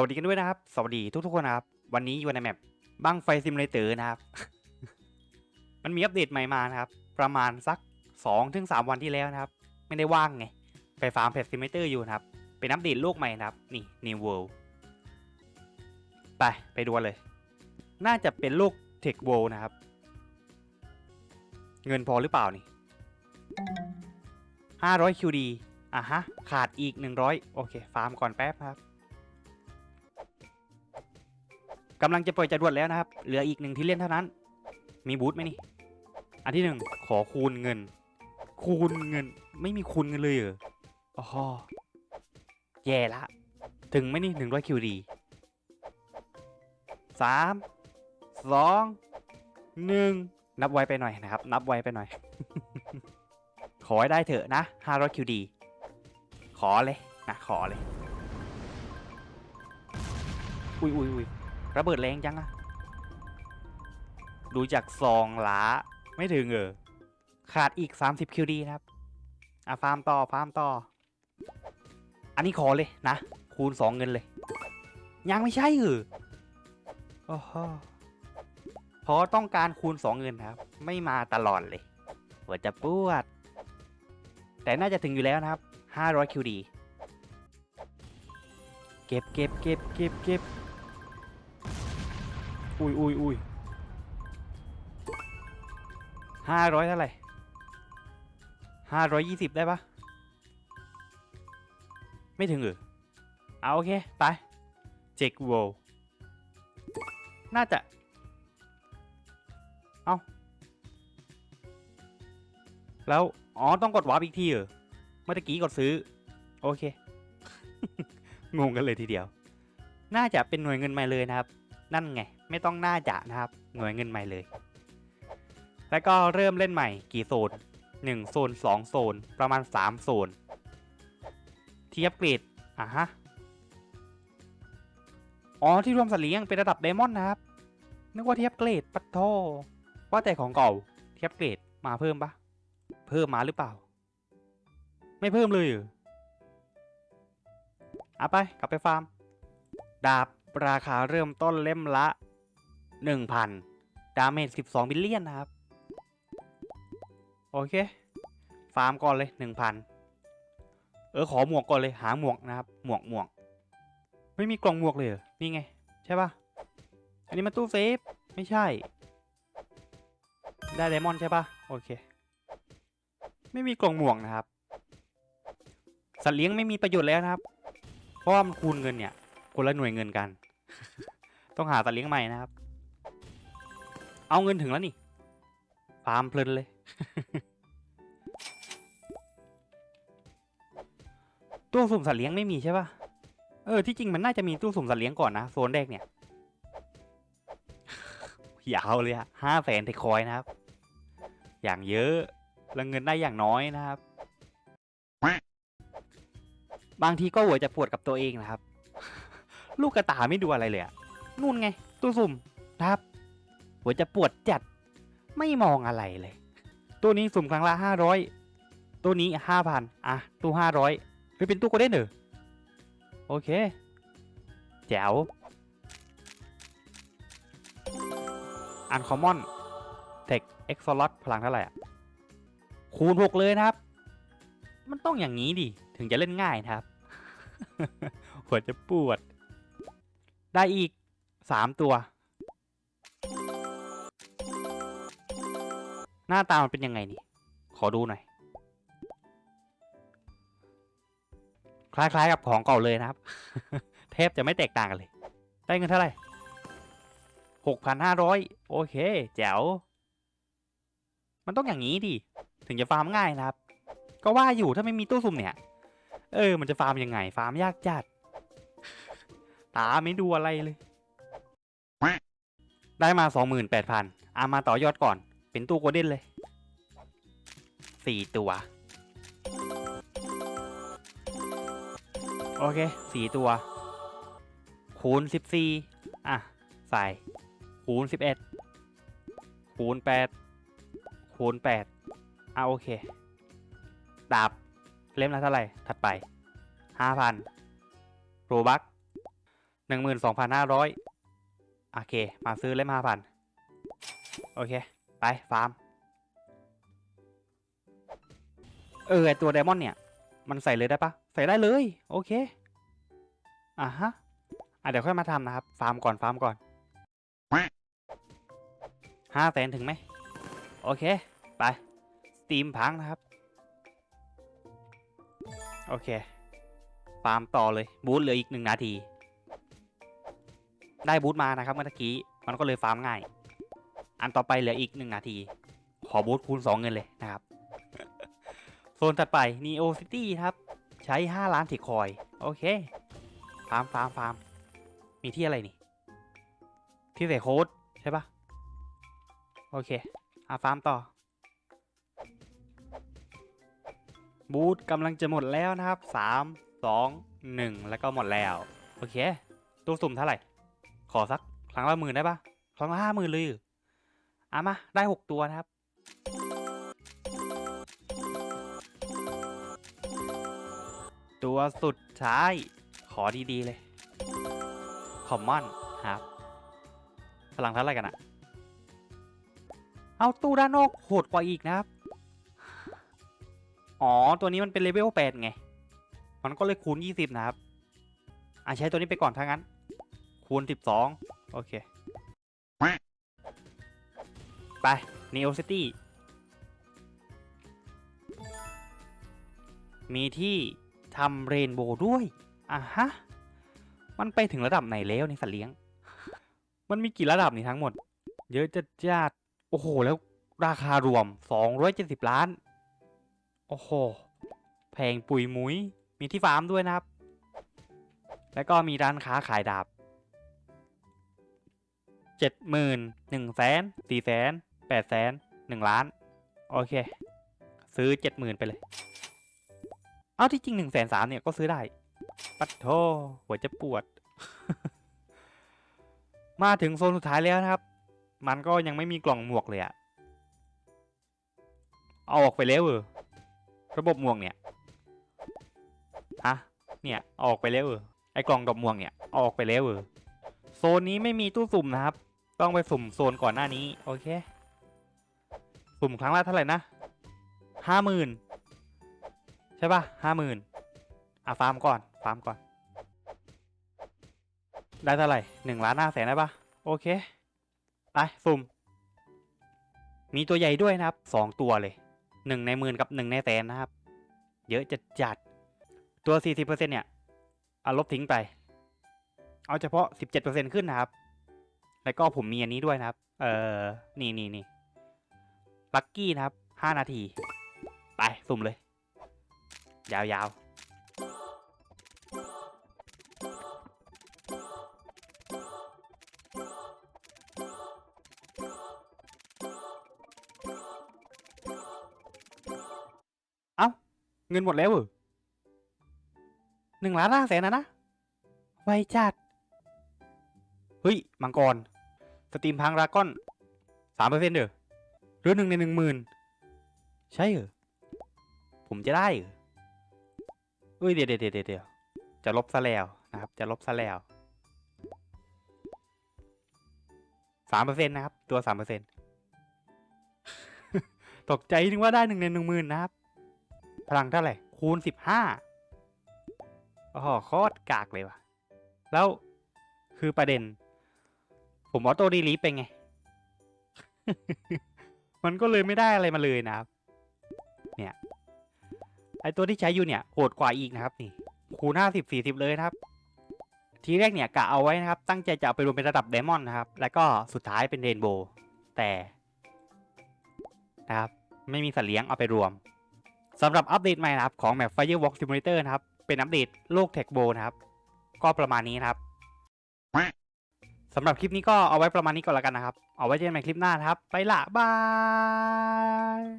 วัสดีกันด้วยนะครับ สวัสดีทุกๆคนนะครับ วันนี้อยู่ในแมปบังไฟซิมเลเตอร์นะครับ มันมีอัปเดตใหม่มานะครับ ประมาณสัก2-3ถึง3วันที่แล้วนะครับ ไม่ได้ว่างไง ไปฟาร์มแพดซิมเลเตอร์อยู่นะครับ เป็นอัปเดตโลกใหม่นะครับ นี่ New World ไป ไปดูเลย น่าจะเป็นโลกเทคโวนะครับ เงินพอหรือเปล่านี่500 QD อะฮะ ขาดอีก 100 โอเค ฟาร์มก่อนแป๊บครับ กำลังจะปล่อยจรวดแล้วนะครับ เหลืออีกหนึ่งที่เล่นเท่านั้น มีบูธไหมนี่ อันที่หนึ่งขอคูณเงิน คูณเงิน ไม่มีคูณเงินเลยเหรออ๋อแย่ละ ถึงไหมนี่หนึ่งร้อยคิวดีสามสองหนึ่งนับไวไปหน่อยนะครับ นับไวไปหน่อย ขอให้ได้เถอะนะห้าร้อยคิวดีขอเลยนะขอเลย อุ้ยอุ้ยอุ้ย ระเบิดแรงจังอะดูจากซองหลาไม่ถึงเออ ขาดอีก 30คิวดีครับ อะ ฟาร์มต่อ ฟาร์มต่อ อันนี้ขอเลยนะ คูณ 2 เงินเลย ยังไม่ใช่เออโอ้โหพราะต้องการคูณ 2 เงินครับ ไม่มาตลอดเลย หัวจะปวด แต่น่าจะถึงอยู่แล้วนะครับ 500คิวดีเก็บเก็บเก็บเก็บเก็บ อุ้ยอุ้ยอุ้ยห้าร้อยเท่าไหร่ห้าร้อยยี่สิบได้ปะไม่ถึงหรือเอาโอเค ไป เจ็กโวน่าจะ เอาแล้ว อ๋อ ต้องกดวาร์ปอีกทีเหรอ เมื่อกี้กดซื้อ โอเค งงกันเลยทีเดียว น่าจะเป็นหน่วยเงินใหม่เลยนะครับ นั่นไง ไม่ต้องน่าจะนะครับหน่วยเงินใหม่เลย แล้วก็เริ่มเล่นใหม่กี่โซน1โซน2โซนประมาณ3โซนเทียบเกรดอะฮะอ๋อที่รวมสัตว์เลี้ยงเป็นระดับไดมอนด์นะครับนึกว่าเทียบเกรดปัดโทว่าแต่ของเก่าเทียบเกรดมาเพิ่มปะเพิ่มมาหรือเปล่า ไม่เพิ่มเลยอเอาไปกลับไปฟาร์ม ดาบราคาเริ่มต้นเล่มละ 1,000 ดาเมจ 12 บิลเลียนนะครับ โอเค ฟาร์มก่อนเลย 1,000 เออ ขอหมวกก่อนเลย หาหมวกนะครับ หมวกหมวก ไม่มีกล่องหมวกเลยเหรอ นี่ไง ใช่ปะอันนี้มันตู้เซฟ ไม่ใช่ ได้ไดมอนด์ใช่ปะโอเค ไม่มีกล่องหมวกนะครับ สัตว์เลี้ยงไม่มีประโยชน์แล้วนะครับ เพราะว่ามันคูณเงินเนี่ยคนละหน่วยเงินกัน ต้องหาสัตัดเลี้ยงใหม่นะครับ เอาเงินถึงแล้วนี่ ฟาร์มเพลินเลย ตู้สุ่มสัตว์เลี้ยงไม่มีใช่ปะเออ ที่จริงมันน่าจะมีตู้สุ่มสัตว์เลี้ยงก่อนนะ โซนแรกเนี่ย ยาวเลยอะห้าแสนเทคอยนะครับ อย่างเยอะแล้วเงินได้อย่างน้อยนะครับ บางทีก็หัวจะปวดกับตัวเองนะครับ ลูกกระตาไม่ดูอะไรเลยอะนู่นไง ตู้สุ่มนะครับ หัวจะปวดจัด ไม่มองอะไรเลย ตัวนี้สุ่มครั้งละห้าร้อยตัวนี้ห้าพันอะ ตู้ห้าร้อยไปเป็นตู้โกลเด้นเหรอ โอเค แจ๋วอันคอมมอนเทคเอ็กซ์ลอตพลังเท่าไหร่อะ คูณหกเลยนะครับ มันต้องอย่างนี้ดิ ถึงจะเล่นง่ายนะครับ หัวจะปวด ได้อีกสามตัว หน้าตามันเป็นยังไงนี่ ขอดูหน่อย คล้ายๆกับของเก่าเลยนะครับ เทปจะไม่แตกต่างกันเลย ได้เงินเท่าไหร่หกพันห้าร้อยโอเค แจ๋ว มันต้องอย่างนี้ดิ ถึงจะฟาร์มง่ายนะครับ ก็ว่าอยู่ถ้าไม่มีตู้สุ่มเนี่ย เออ มันจะฟาร์มยังไง ฟาร์มยากจัด ตาไม่ดูอะไรเลย ได้มาสองหมื่นแปดพันอามาต่อยอดก่อน เป็นตู้โกลเด้นเลยสี่ตัว โอเคสี่ตัว คูณสิบสี่อะ ใส่ คูณสิบเอ็ดคูณแปดคูณแปดอะ โอเค ดาบ เล่มละเท่าไหร่ ถัดไปห้าพันโรบักหนึ่งหมื่นสองพันห้าร้อยโอเค มาซื้อเล่มห้าพันโอเค ไป ฟาร์ม เออ ไอตัวไดมอนด์เนี่ย มันใส่เลยได้ปะใส่ได้เลย โอเค อะฮะ อะ เดี๋ยวค่อยมาทำนะครับ ฟาร์มก่อน ฟาร์มก่อนห้าแสนถึงไหม โอเค ไปสตีมพังนะครับ โอเค ฟาร์มต่อเลย บูทเหลืออีกหนึ่งนาที ได้บูทมานะครับ เมื่อกี้ มันก็เลยฟาร์มง่าย อันต่อไปเหลืออีกหนึ่งนาที ขอบูทคูณสองเงินเลยนะครับ โซนถัดไป Neo City ครับ ใช้ 5 ล้านเทคอย โอเค ฟาร์มฟาร์มฟาร์มมีที่อะไรนี่ ที่ใส่โค้ดใช่ปะโอเคอาฟาร์มต่อ บูธกำลังจะหมดแล้วนะครับ 3 2 1 แล้วก็หมดแล้ว โอเค ตัวสุ่มเท่าไหร่ ขอสักครั้งละหมื่นได้ปะครั้งละห้าหมื่นเลย ออะมา ได้6ตัวนะครับ ตัวสุดท้าย ขอดี ๆ เลย คอมมอนครับ พลังเท่าไรกันอะเอาตู้ด้านนอกโหดกว่าอีกนะครับ อ๋อ ตัวนี้มันเป็นเลเวล8ไง มันก็เลยคูณ20นะครับ อะใช้ตัวนี้ไปก่อนถ้างั้น คูณ12โอเค ไป Neo City มีที่ทำเรนโบว์ด้วย อะฮะ มันไปถึงระดับไหนแล้วในสัตว์เลี้ยง มันมีกี่ระดับนี่ทั้งหมด เยอะจัดจัดโอ้โห แล้วราคารวม 270 ล้าน โอ้โห แพงปุยมุยมีที่ฟาร์มด้วยนะครับ แล้วก็มีร้านค้าขายดาบเจ็ดหมื่นหนึ่งแสนสี่แสน แปดแสนหนึ่งล้าน โอเค ซื้อเจ็ดหมื่นไปเลย เอาที่จริงหนึ่งแสนสามเนี่ยก็ซื้อได้ ปัดโทหัวจะปวด มาถึงโซนสุดท้ายแล้วนะครับ มันก็ยังไม่มีกล่องหมวกเลยอะเอาออกไปแล้วเออระบบหมวกเนี่ยฮะเนี่ยอออกไปแล้วเออไอกล่องดอกม่วงเนี่ยอออกไปแล้วเออโซนนี้ไม่มีตู้สุ่มนะครับ ต้องไปสุ่มโซนก่อนหน้านี้ โอเค สุ่มครั้งละเท่าไหร่นะห้าหมื่นใช่ป่ะห้าหมื่นอะฟาร์มก่อน ฟาร์มก่อน ได้เท่าไหร่หนึ่งล้านห้าแสนได้ปะโอเค ไป สุ่ม มีตัวใหญ่ด้วยนะครับสองตัวเลยหนึ่งในหมื่นกับหนึ่งในแสนนะครับ เยอะจัดจัดตัวสี่สิบเปอร์เซ็นเนี่ยเอาลบทิ้งไป เอาเฉพาะสิบเจ็ดเปอร์เซ็นขึ้นนะครับ แล้วก็ผมมีอันนี้ด้วยนะครับ เออนี่นี่นี่ ลัคกี้นะครับห้านาที ไป สุ่มเลย ยาวๆเอ้า เงินหมดแล้วเหรอหนึ่งล้านห้าแสนนะนะ ไวจัด เฮ้ย มังกร สตรีมพังรากอนสามเปอร์เซ็นต์เด้อ หรือหนึ่งในหนึ่งหมื่นใช่เหรอ ผมจะได้เหรอเอ้ยเดี๋ยวเดี๋ยวเดี๋ยวจะลบซะแล้วนะครับ จะลบซะแล้วสามเปอร์เซ็นต์นะครับ ตัวสามเปอร์เซ็นต์ตกใจนึกว่าได้หนึ่งในหนึ่งหมื่นนะครับ พลังเท่าไหร่ คูณสิบห้าโอ้โหโคตรกากเลยว่ะ แล้วคือประเด็น ผมออโต้ดีลีฟไปไง มันก็เลยไม่ได้อะไรมาเลยนะครับ เนี่ย ไอตัวที่ใช้อยู่เนี่ยโหดกว่าอีกนะครับ นี่คูณห้าสิบสี่สิบเลยนะครับ ทีแรกเนี่ยกะเอาไว้นะครับ ตั้งใจจะเอาไปรวมเป็นระดับไดมอนด์นะครับ แล้วก็สุดท้ายเป็นเรนโบว์แต่นะครับ ไม่มีสัตว์เลี้ยงเอาไปรวมสำหรับอัปเดตใหม่นะครับ ของแมป Firewalk Simulator นะครับ เป็นอัปเดตโลก Tech b o นะครับ ก็ประมาณนี้นะครับ สำหรับคลิปนี้ก็เอาไว้ประมาณนี้ก่อนแล้วกันนะครับ เอาไว้เจอกันใหม่คลิปหน้านะครับ ไปละบาย